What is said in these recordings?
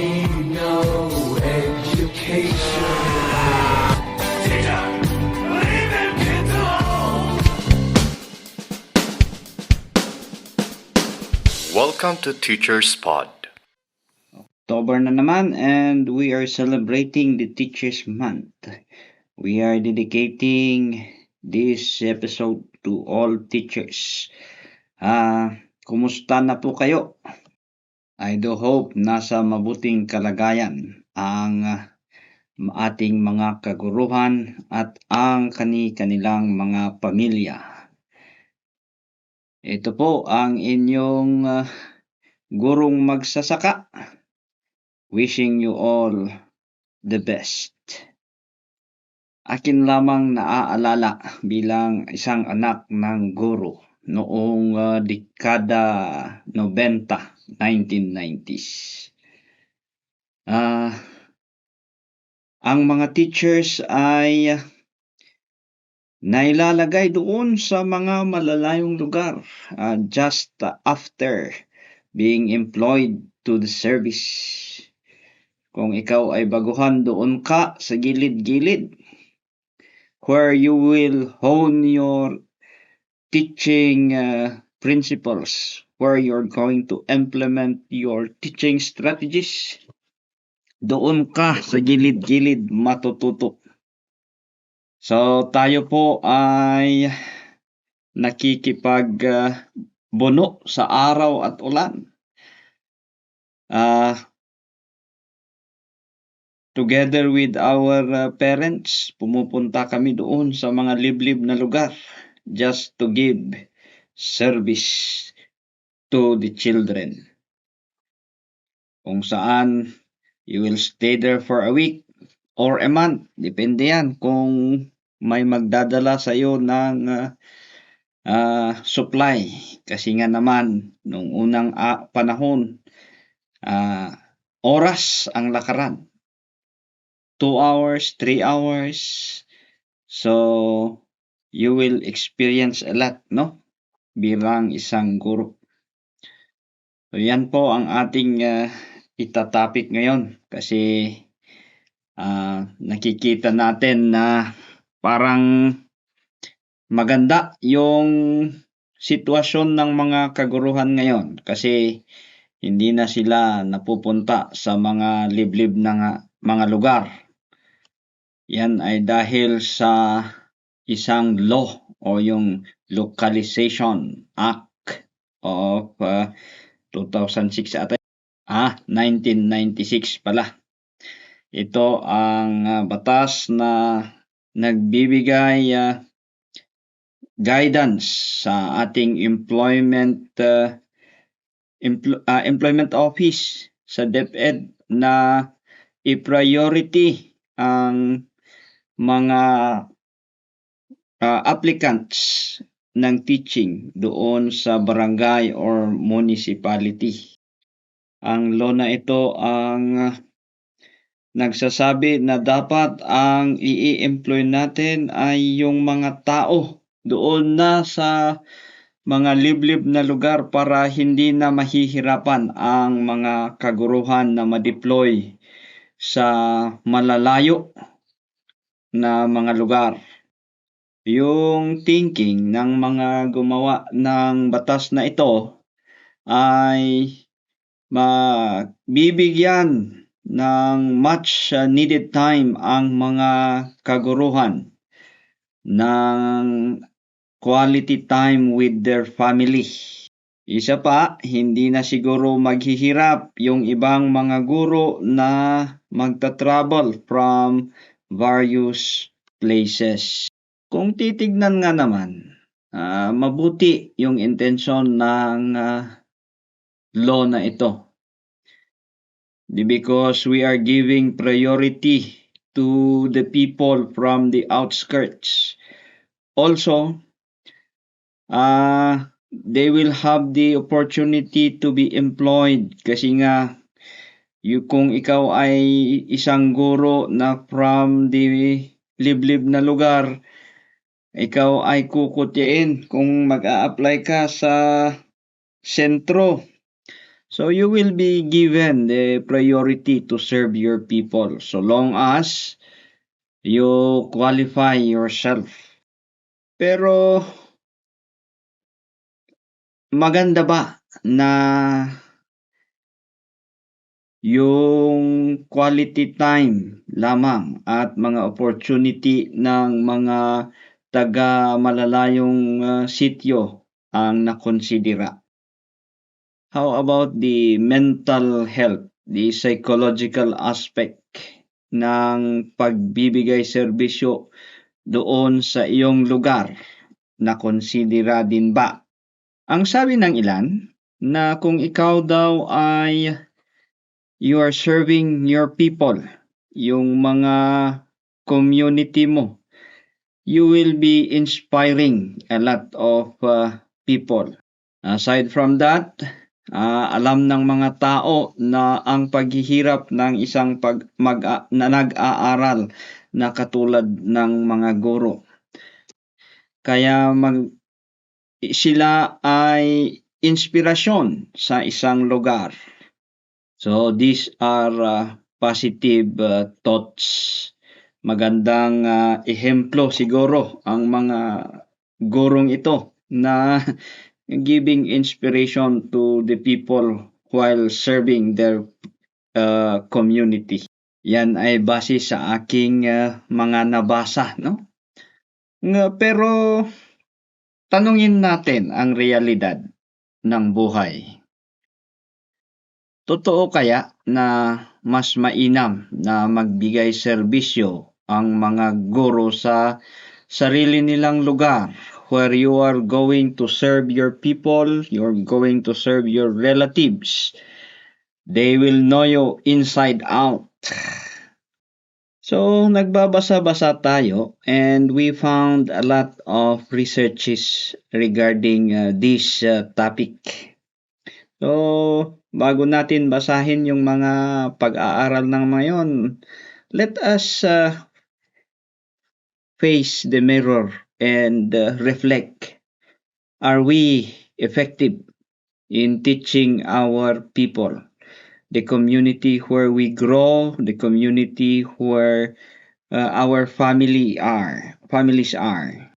need no education. Welcome to Teacher's Pod. October na naman and we are celebrating the Teachers Month. We are dedicating this episode to all teachers. Ah, kumusta na po kayo? I do hope nasa mabuting kalagayan ang ah, ating mga kaguruhan at ang kani-kanilang mga pamilya. Ito po ang inyong ah, gurong magsasaka wishing you all the best. Akin lamang naaalala bilang isang anak ng guro noong ah, dekada 90, 1990s. Ah, ang mga teachers ay nailalagay doon sa mga malalayong lugar ah, just after being employed to the service. Kung ikaw ay baguhan, doon ka sa gilid-gilid where you will hone your teaching uh, principles, where you're going to implement your teaching strategies. Doon ka sa gilid-gilid matututo. So tayo po ay nakikipag uh, sa araw at ulan. Ah, together with our uh, parents, pumupunta kami doon sa mga liblib na lugar just to give service to the children. Kung saan you will stay there for a week or a month. Depende yan kung may magdadala sa iyo ng uh, uh, supply. Kasi nga naman, nung unang uh, panahon, uh, oras ang lakaran. 2 hours, 3 hours. So, you will experience a lot, no? Bilang isang guro. So, yan po ang ating uh, itatapik ngayon kasi uh, nakikita natin na parang maganda yung sitwasyon ng mga kaguruhan ngayon kasi hindi na sila napupunta sa mga liblib na mga lugar yan ay dahil sa isang law o yung Localization Act of uh, 2006 ata. Ah, 1996 pala. Ito ang uh, batas na nagbibigay uh, guidance sa ating employment uh, empl- uh, employment office sa DepEd na i-priority ang mga uh, applicants ng teaching doon sa barangay or municipality. Ang law na ito ang uh, nagsasabi na dapat ang i-employ natin ay yung mga tao doon na sa mga liblib na lugar para hindi na mahihirapan ang mga kaguruhan na ma-deploy sa malalayo na mga lugar. Yung thinking ng mga gumawa ng batas na ito ay magbibigyan ng much needed time ang mga kaguruhan ng quality time with their family. Isa pa, hindi na siguro maghihirap yung ibang mga guro na magta-travel from various places. Kung titignan nga naman, uh, mabuti yung intensyon ng uh, law na ito. Because we are giving priority to the people from the outskirts. Also, uh, they will have the opportunity to be employed kasi nga yung kung ikaw ay isang guro na from the liblib na lugar, ikaw ay kukutyain kung mag-a-apply ka sa sentro So you will be given the priority to serve your people so long as you qualify yourself. Pero maganda ba na yung quality time lamang at mga opportunity ng mga taga malalayong uh, sityo ang nakonsidera? How about the mental health, the psychological aspect ng pagbibigay serbisyo doon sa iyong lugar? Nakonsidera din ba? Ang sabi ng ilan na kung ikaw daw ay you are serving your people, yung mga community mo, you will be inspiring a lot of uh, people. Aside from that, uh, alam ng mga tao na ang paghihirap ng isang pag, mag, na nag-aaral na katulad ng mga guro. Kaya mag, sila ay inspirasyon sa isang lugar. So these are uh, positive uh, thoughts. Magandang uh, ehemplo siguro ang mga gurong ito na giving inspiration to the people while serving their uh, community. Yan ay base sa aking uh, mga nabasa, no? Nga, pero tanungin natin ang realidad ng buhay. Totoo kaya na mas mainam na magbigay serbisyo ang mga guro sa sarili nilang lugar where you are going to serve your people, you're going to serve your relatives. They will know you inside out. So, nagbabasa-basa tayo and we found a lot of researches regarding uh, this uh, topic. So, bago natin basahin yung mga pag-aaral ng mayon, let us uh, face the mirror and uh, reflect. Are we effective in teaching our people? The community where we grow, the community where uh, our family are, families are.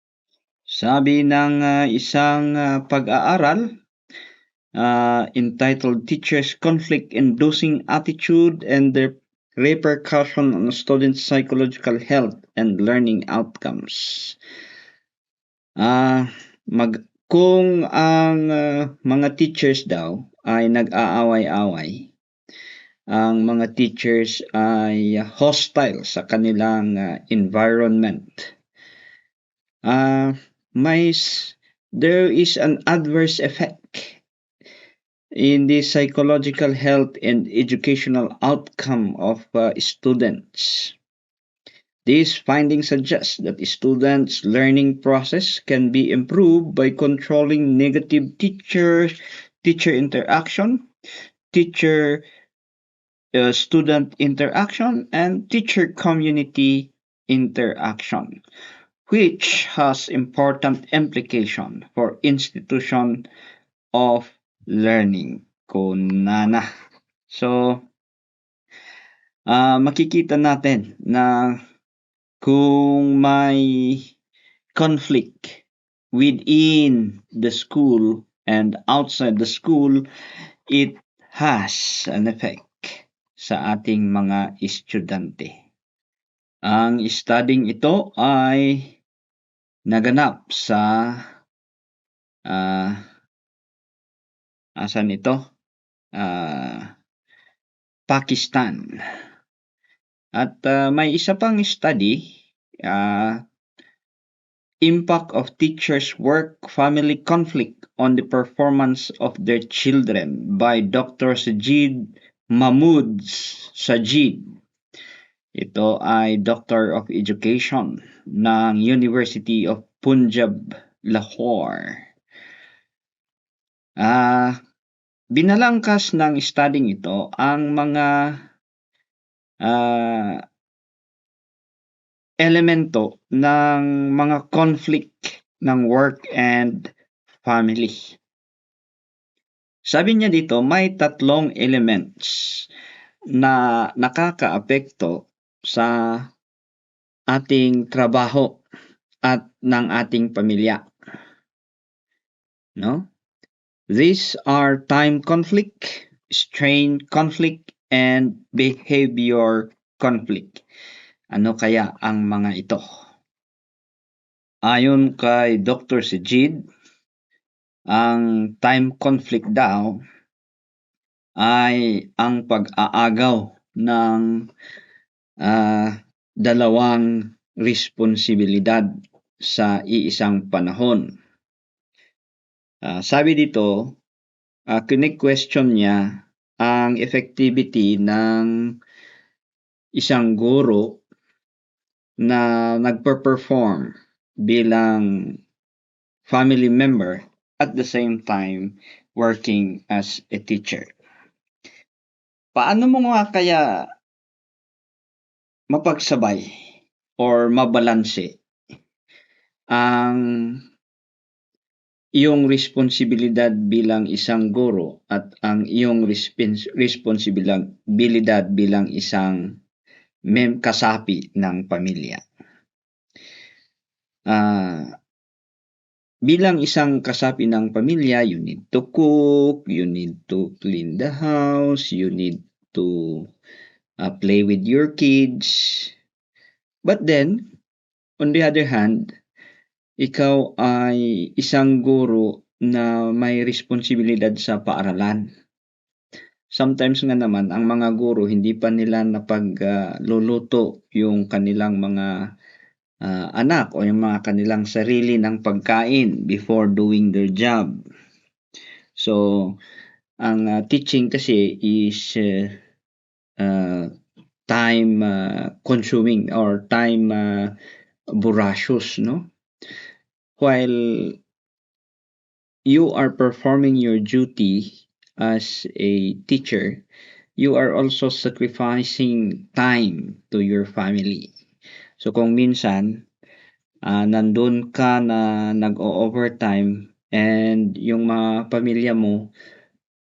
Sabi ng uh, isang uh, pag-aaral uh, entitled Teachers Conflict Inducing Attitude and Their Repercussion on Students' Psychological Health and Learning Outcomes. Uh, mag, kung ang uh, mga teachers daw ay nag-aaway-away, ang mga teachers ay hostile sa kanilang uh, environment. Uh, may there is an adverse effect in the psychological health and educational outcome of uh, students. These findings suggest that students' learning process can be improved by controlling negative teacher teacher interaction, teacher uh, student interaction, and teacher community interaction, which has important implication for institution of learning. Kunana. So, uh, makikita natin na kung may conflict within the school and outside the school, it has an effect sa ating mga estudyante. Ang studying ito ay naganap sa uh, asan ito? Uh, Pakistan. At uh, may isa pang study, uh, impact of teachers' work family conflict on the performance of their children by Dr. Sajid Mahmood Sajid. Ito ay Doctor of Education ng University of Punjab, Lahore. Ah, binalangkas ng studying ito ang mga ah, elemento ng mga conflict ng work and family. Sabi niya dito, may tatlong elements na nakakaapekto sa ating trabaho at ng ating pamilya. No? These are time conflict, strain conflict, and behavior conflict. Ano kaya ang mga ito? Ayon kay Dr. Sejid, ang time conflict daw ay ang pag-aagaw ng ah, dalawang responsibilidad sa iisang panahon. Ah, sabi dito, uh, question niya ang effectivity ng isang guro na nagper-perform bilang family member at the same time working as a teacher. Paano mo nga kaya mapagsabay or mabalanse ang iyong responsibilidad bilang isang guro at ang iyong respons- responsibilidad bilang isang mem kasapi ng pamilya. Ah, bilang isang kasapi ng pamilya, you need to cook, you need to clean the house, you need to uh, play with your kids. But then, on the other hand, ikaw ay isang guro na may responsibilidad sa paaralan. Sometimes nga naman, ang mga guro hindi pa nila napagluluto uh, yung kanilang mga uh, anak o yung mga kanilang sarili ng pagkain before doing their job. So, ang uh, teaching kasi is uh, uh, time uh, consuming or time uh, no? While you are performing your duty as a teacher, you are also sacrificing time to your family. So kung minsan, uh, nandun ka na nag-overtime and yung mga pamilya mo,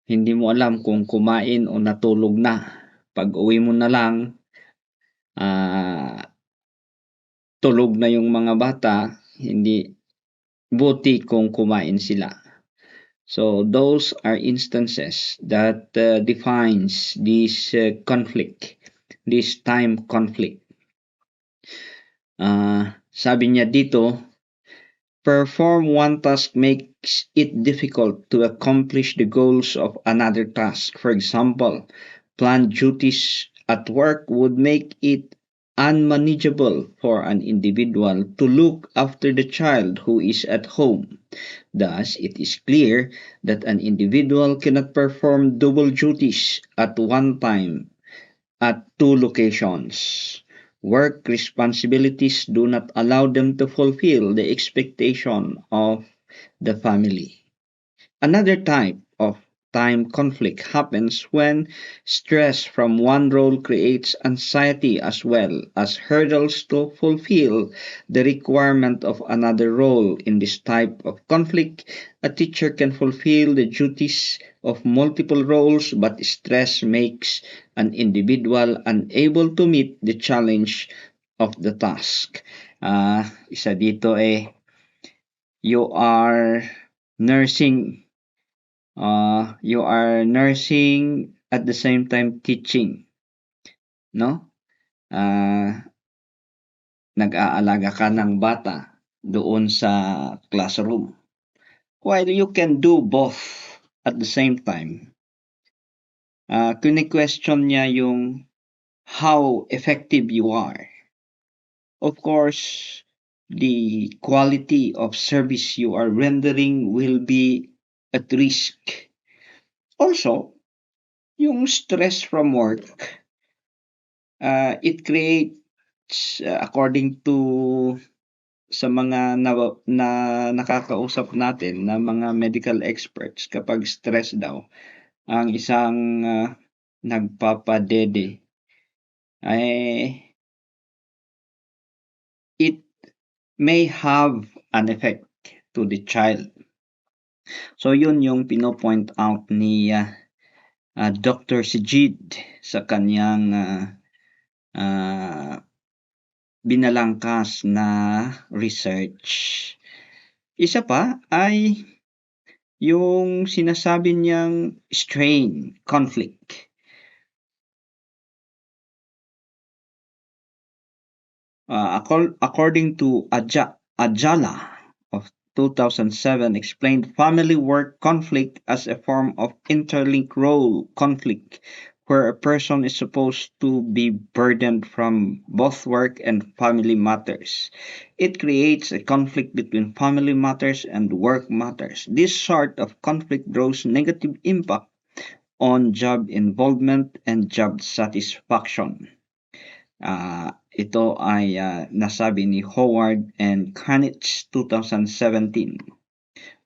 hindi mo alam kung kumain o natulog na. Pag uwi mo na lang, uh, tulog na yung mga bata, hindi buti kung kumain sila. So those are instances that uh, defines this uh, conflict, this time conflict. Uh, sabi niya dito, perform one task makes it difficult to accomplish the goals of another task. For example, planned duties at work would make it unmanageable for an individual to look after the child who is at home. Thus, it is clear that an individual cannot perform double duties at one time at two locations. Work responsibilities do not allow them to fulfill the expectation of the family. Another type of time conflict happens when stress from one role creates anxiety as well as hurdles to fulfill the requirement of another role. In this type of conflict, a teacher can fulfill the duties of multiple roles, but stress makes an individual unable to meet the challenge of the task. Uh, isa dito eh, you are nursing uh, you are nursing at the same time teaching. No? Uh, nag-aalaga ka ng bata doon sa classroom. While you can do both at the same time, uh, kini-question niya yung how effective you are. Of course, the quality of service you are rendering will be at risk. Also, yung stress from work, uh, it creates, uh, according to sa mga na, na nakakausap natin na mga medical experts, kapag stress daw, ang isang uh, nagpapadede ay it may have an effect to the child So yun yung pino-point out ni ah, ah, Dr. Sijid sa kanyang ah, ah, binalangkas na research. Isa pa ay yung sinasabi niyang strain, conflict. Uh, acco- according to Aja- Ajala of 2007 explained family work conflict as a form of interlinked role conflict where a person is supposed to be burdened from both work and family matters. It creates a conflict between family matters and work matters. This sort of conflict draws negative impact on job involvement and job satisfaction. Ah, ito ay ah, nasabi ni Howard and Kanich 2017.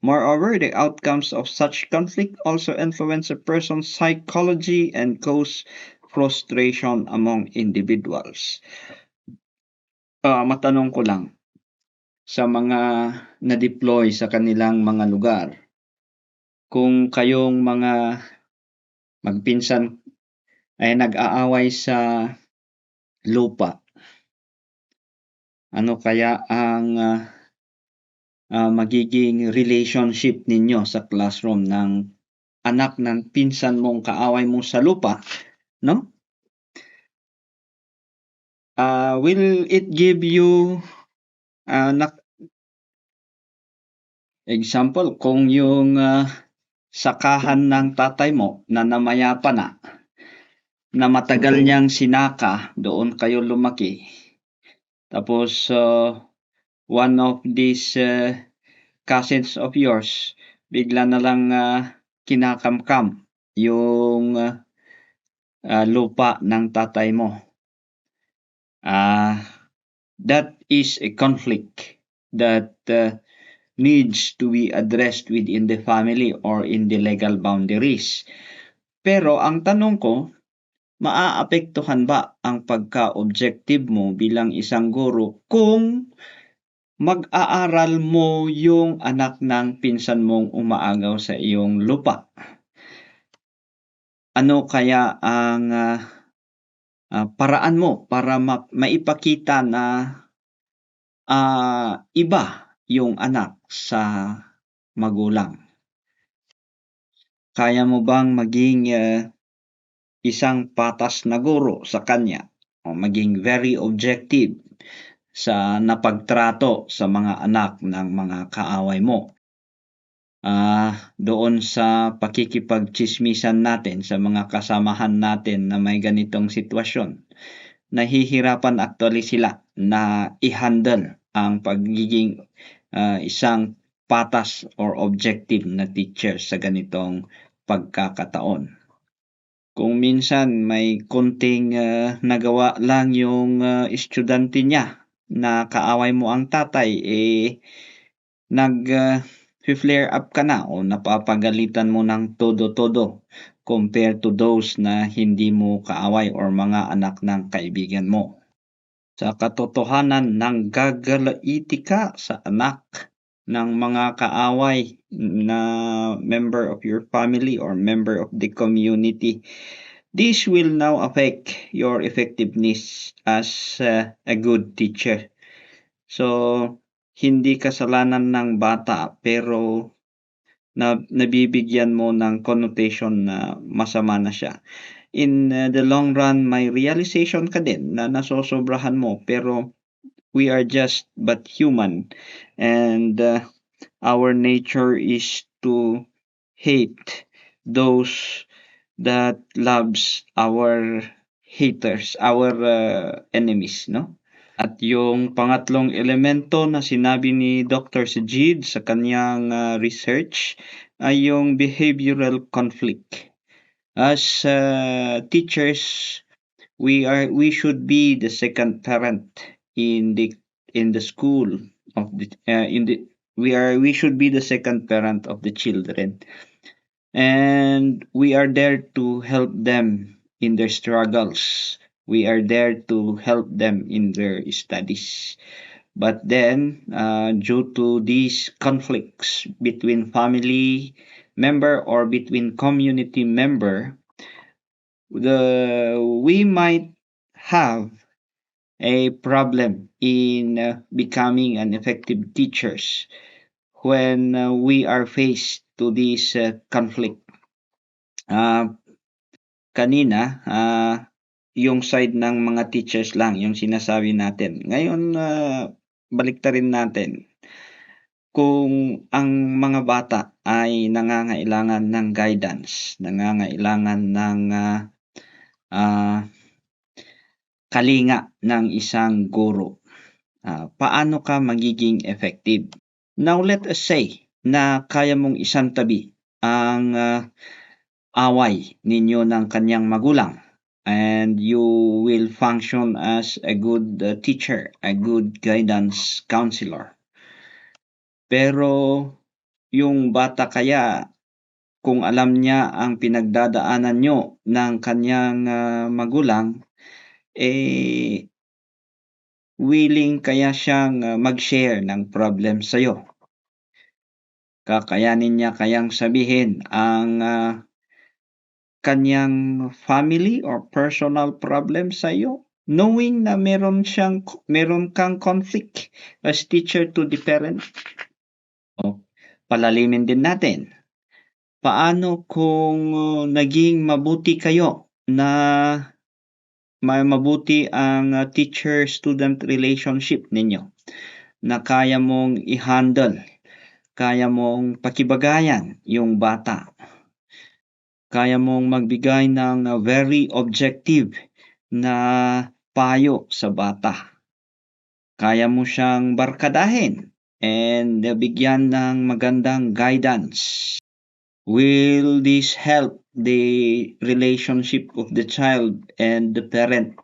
Moreover, the outcomes of such conflict also influence a person's psychology and cause frustration among individuals. Ah, matanong ko lang, sa mga na-deploy sa kanilang mga lugar, kung kayong mga magpinsan ay nag-aaway sa lupa, ano kaya ang ah, ah, magiging relationship ninyo sa classroom ng anak ng pinsan mong kaaway mo sa lupa, no? Ah, will it give you ah, nak example kung yung ah, sakahan ng tatay mo na namayapa na na matagal niyang sinaka, doon kayo lumaki. Tapos, uh, one of these uh, cousins of yours, bigla na lang uh, kinakamkam yung uh, uh, lupa ng tatay mo. Ah, that is a conflict that uh, needs to be addressed within the family or in the legal boundaries. Pero ang tanong ko, maaapektuhan ba ang pagka-objective mo bilang isang guro kung mag-aaral mo yung anak ng pinsan mong umaagaw sa iyong lupa? Ano kaya ang ah, ah, paraan mo para ma- maipakita na ah, iba yung anak sa magulang? Kaya mo bang maging ah, isang patas na guro sa kanya o maging very objective sa napagtrato sa mga anak ng mga kaaway mo. Ah, doon sa pakikipagchismisan natin sa mga kasamahan natin na may ganitong sitwasyon. Nahihirapan actually sila na i-handle ang pagiging ah, isang patas or objective na teacher sa ganitong pagkakataon kung minsan may konting ah, nagawa lang yung ah, estudyante niya na kaaway mo ang tatay, eh, nag ah, flare up ka na o napapagalitan mo ng todo-todo compared to those na hindi mo kaaway or mga anak ng kaibigan mo. Sa katotohanan, nang gagalaiti ka sa anak ng mga kaaway na member of your family or member of the community. This will now affect your effectiveness as uh, a good teacher. So, hindi kasalanan ng bata pero na nabibigyan mo ng connotation na masama na siya. In uh, the long run, may realization ka din na nasosobrahan mo pero we are just but human and uh, our nature is to hate those that loves our haters, our uh, enemies, no? At yung pangatlong elemento na sinabi ni Dr. Sajid sa kanyang uh, research ay yung behavioral conflict. As uh, teachers, we are we should be the second parent in the in the school of the uh, in the we are we should be the second parent of the children. And we are there to help them in their struggles. We are there to help them in their studies. But then, uh, due to these conflicts between family member or between community member, the we might have a problem in uh, becoming an effective teachers when uh, we are faced to this uh, conflict. Uh, kanina, uh, yung side ng mga teachers lang, yung sinasabi natin. Ngayon, uh, baliktarin natin. Kung ang mga bata ay nangangailangan ng guidance, nangangailangan ng uh, uh, kalinga ng isang guro, uh, paano ka magiging effective? Now, let us say na kaya mong isang tabi ang uh, away ninyo ng kanyang magulang and you will function as a good uh, teacher, a good guidance counselor. Pero yung bata kaya kung alam niya ang pinagdadaanan nyo ng kanyang uh, magulang, eh, willing kaya siyang uh, mag-share ng problem sa'yo. Kakayanin niya kayang sabihin ang uh, kanyang family or personal problem sa iyo knowing na meron siyang meron kang conflict as teacher to the parent o palalimin din natin paano kung uh, naging mabuti kayo na mabuti ang uh, teacher-student relationship ninyo na kaya mong i-handle, kaya mong pakibagayan yung bata, kaya mong magbigay ng uh, very objective na payo sa bata. Kaya mo siyang barkadahin and bigyan ng magandang guidance. Will this help the relationship of the child and the parent?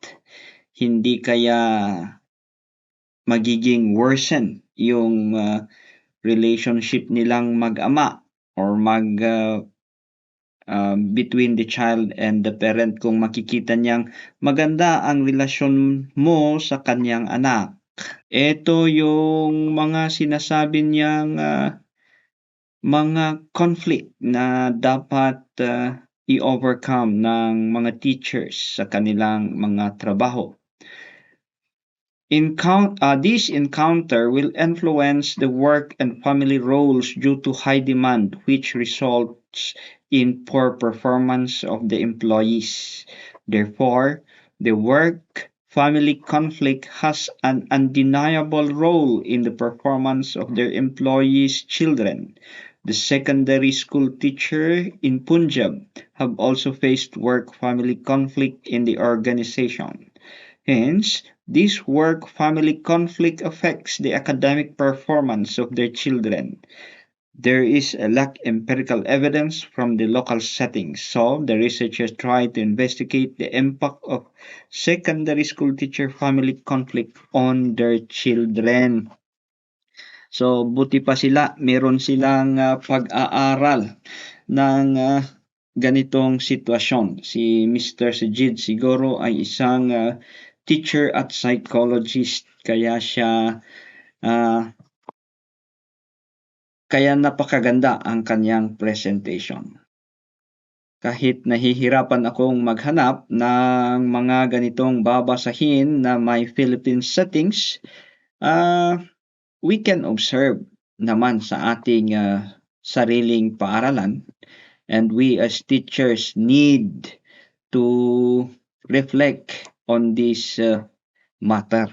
Hindi kaya magiging worsen yung uh, relationship nilang mag-ama or mag uh, uh, between the child and the parent kung makikita niyang maganda ang relasyon mo sa kanyang anak. Ito yung mga sinasabi niyang uh, mga conflict na dapat uh, i-overcome ng mga teachers sa kanilang mga trabaho. Encount uh, this encounter will influence the work and family roles due to high demand, which results in poor performance of the employees. Therefore, the work family conflict has an undeniable role in the performance of their employees' children. The secondary school teacher in Punjab have also faced work-family conflict in the organization. Hence, this work-family conflict affects the academic performance of their children. There is a lack empirical evidence from the local settings, so the researchers try to investigate the impact of secondary school teacher family conflict on their children. So, buti pa sila, meron silang uh, pag-aaral ng uh, ganitong sitwasyon. Si Mr. Sejid siguro ay isang uh, teacher at psychologist, kaya siya uh, kaya napakaganda ang kanyang presentation. Kahit nahihirapan akong maghanap ng mga ganitong babasahin na may Philippine settings, uh, we can observe naman sa ating uh, sariling paaralan and we as teachers need to reflect on this uh, matter.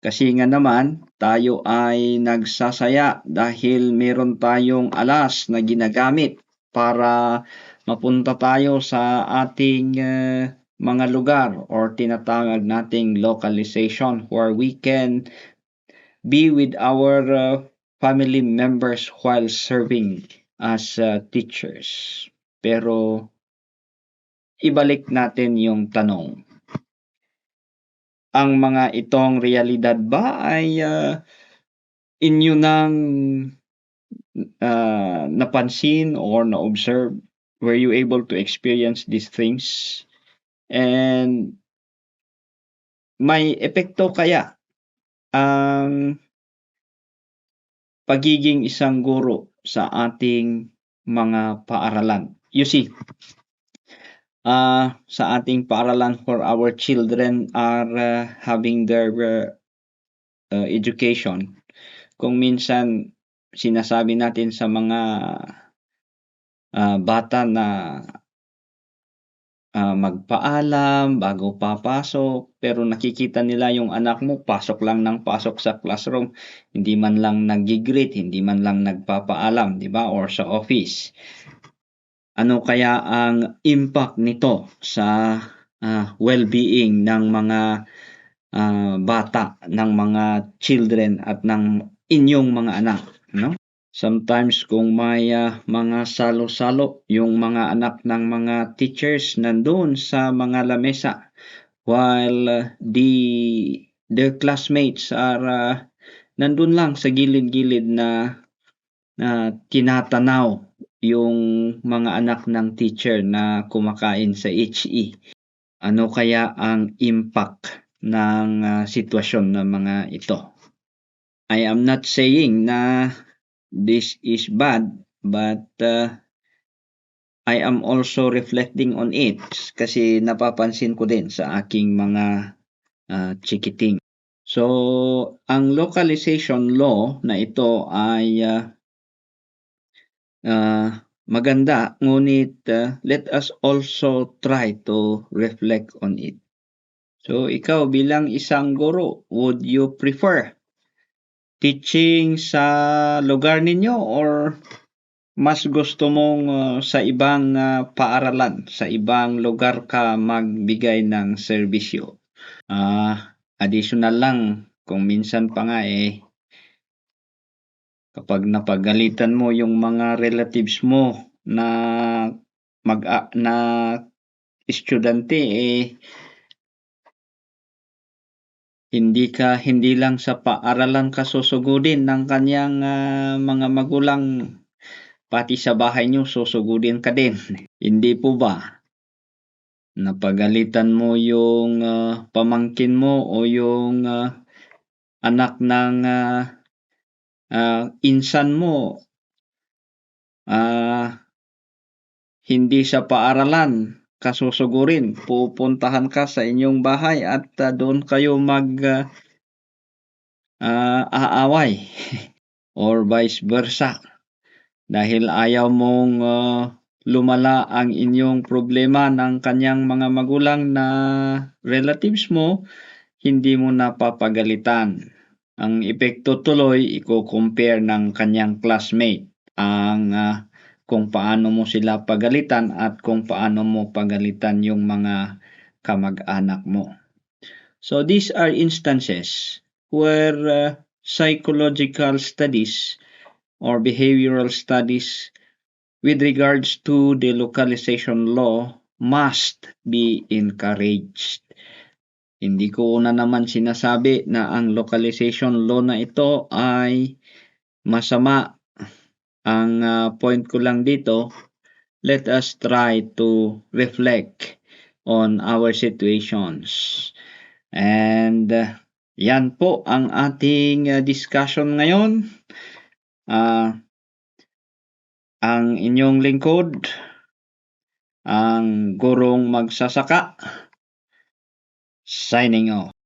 Kasi nga naman, tayo ay nagsasaya dahil meron tayong alas na ginagamit para mapunta tayo sa ating uh, mga lugar or tinatawag nating localization where we can be with our uh, family members while serving as uh, teachers. Pero ibalik natin yung tanong. Ang mga itong realidad ba ay uh, inyo nang uh, napansin or na-observe? Were you able to experience these things? And may epekto kaya ang pagiging isang guro sa ating mga paaralan. You see, ah sa ating paaralan for our children are uh, having their uh, uh, education. Kung minsan sinasabi natin sa mga ah, bata na ah, magpaalam bago papasok pero nakikita nila yung anak mo pasok lang ng pasok sa classroom. Hindi man lang nag-greet hindi man lang nagpapaalam di ba or sa office. Ano kaya ang impact nito sa ah, well-being ng mga ah, bata ng mga children at ng inyong mga anak no Sometimes kung may ah, mga salo-salo yung mga anak ng mga teachers nandun sa mga lamesa while ah, the their classmates are ah, nandun lang sa gilid-gilid na na tinatanaw yung mga anak ng teacher na kumakain sa HE. Ano kaya ang impact ng ah, sitwasyon ng mga ito? I am not saying na this is bad but uh, I am also reflecting on it kasi napapansin ko din sa aking mga uh, chikiting. So, ang localization law na ito ay uh, uh, maganda ngunit uh, let us also try to reflect on it. So, ikaw bilang isang guro, would you prefer teaching sa lugar ninyo or mas gusto mong uh, sa ibang uh, paaralan, sa ibang lugar ka magbigay ng serbisyo? Ah, additional lang kung minsan pa nga eh kapag napagalitan mo yung mga relatives mo na mag na estudyante eh hindi ka hindi lang sa paaralan ka susugudin ng kanyang ah, mga magulang. Pati sa bahay niyo susugudin ka din. Hindi po ba? Napagalitan mo yung ah, pamangkin mo o yung ah, anak ng ah, ah, insan mo? Ah hindi sa paaralan kasusugurin. Pupuntahan ka sa inyong bahay at ah, doon kayo mag ah, ah, aaway or vice versa. Dahil ayaw mong ah, lumala ang inyong problema ng kanyang mga magulang na relatives mo hindi mo napapagalitan. Ang epekto tuloy i-compare ng kanyang classmate. Ang ah, kung paano mo sila pagalitan at kung paano mo pagalitan yung mga kamag-anak mo. So these are instances where uh, psychological studies or behavioral studies with regards to the localization law must be encouraged. Hindi ko na naman sinasabi na ang localization law na ito ay masama ang uh, point ko lang dito, let us try to reflect on our situations. And uh, yan po ang ating uh, discussion ngayon. Uh, ang inyong lingkod, ang gurong magsasaka, signing off.